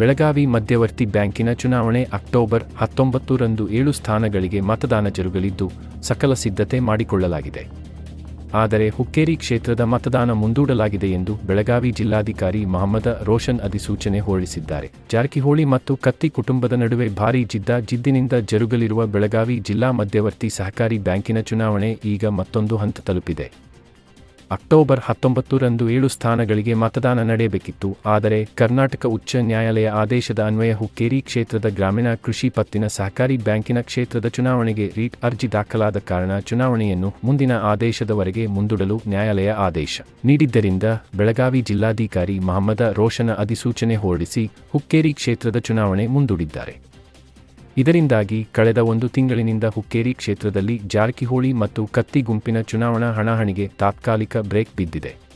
ಬೆಳಗಾವಿ ಮಧ್ಯವರ್ತಿ ಬ್ಯಾಂಕಿನ ಚುನಾವಣೆ ಅಕ್ಟೋಬರ್ ಹತ್ತೊಂಬತ್ತರಂದು ಏಳು ಸ್ಥಾನಗಳಿಗೆ ಮತದಾನ ಜರುಗಲಿದ್ದು, ಸಕಲ ಸಿದ್ಧತೆ ಮಾಡಿಕೊಳ್ಳಲಾಗಿದೆ. ಆದರೆ ಹುಕ್ಕೇರಿ ಕ್ಷೇತ್ರದ ಮತದಾನ ಮುಂದೂಡಲಾಗಿದೆ ಎಂದು ಬೆಳಗಾವಿ ಜಿಲ್ಲಾಧಿಕಾರಿ ಮಹಮ್ಮದ ರೋಷನ್ ಅಧಿಸೂಚನೆ ಹೊರಡಿಸಿದ್ದಾರೆ. ಜಾರಕಿಹೊಳಿ ಮತ್ತು ಕತ್ತಿ ಕುಟುಂಬದ ನಡುವೆ ಭಾರೀ ಜಿದ್ದ ಜಿದ್ದಿನಿಂದ ಜರುಗಲಿರುವ ಬೆಳಗಾವಿ ಜಿಲ್ಲಾ ಮಧ್ಯವರ್ತಿ ಸಹಕಾರಿ ಬ್ಯಾಂಕಿನ ಚುನಾವಣೆ ಈಗ ಮತ್ತೊಂದು ಹಂತ ತಲುಪಿದೆ. ಅಕ್ಟೋಬರ್ ಹತ್ತೊಂಬತ್ತರಂದು ಏಳು ಸ್ಥಾನಗಳಿಗೆ ಮತದಾನ ನಡೆಯಬೇಕಿತ್ತು. ಆದರೆ ಕರ್ನಾಟಕ ಉಚ್ಚ ನ್ಯಾಯಾಲಯ ಆದೇಶದ ಅನ್ವಯ ಹುಕ್ಕೇರಿ ಕ್ಷೇತ್ರದ ಗ್ರಾಮೀಣ ಕೃಷಿ ಪತ್ತಿನ ಸಹಕಾರಿ ಬ್ಯಾಂಕಿನ ಕ್ಷೇತ್ರದ ಚುನಾವಣೆಗೆ ರೀಟ್ ಅರ್ಜಿ ದಾಖಲಾದ ಕಾರಣ ಚುನಾವಣೆಯನ್ನು ಮುಂದಿನ ಆದೇಶದವರೆಗೆ ಮುಂದೂಡಲು ನ್ಯಾಯಾಲಯ ಆದೇಶ ನೀಡಿದ್ದರಿಂದ ಬೆಳಗಾವಿ ಜಿಲ್ಲಾಧಿಕಾರಿ ಮಹಮ್ಮದ ರೋಷನ ಅಧಿಸೂಚನೆ ಹೊರಡಿಸಿ ಹುಕ್ಕೇರಿ ಕ್ಷೇತ್ರದ ಚುನಾವಣೆ ಮುಂದೂಡಿದ್ದಾರೆ. ಇದರಿಂದಾಗಿ ಕಳೆದ ಒಂದು ತಿಂಗಳಿನಿಂದ ಹುಕ್ಕೇರಿ ಕ್ಷೇತ್ರದಲ್ಲಿ ಜಾರಕಿಹೊಳಿ ಮತ್ತು ಕತ್ತಿ ಗುಂಪಿನ ಚುನಾವಣಾ ಹಣಾಹಣಿಗೆ ತಾತ್ಕಾಲಿಕ ಬ್ರೇಕ್ ಬಿದ್ದಿದೆ.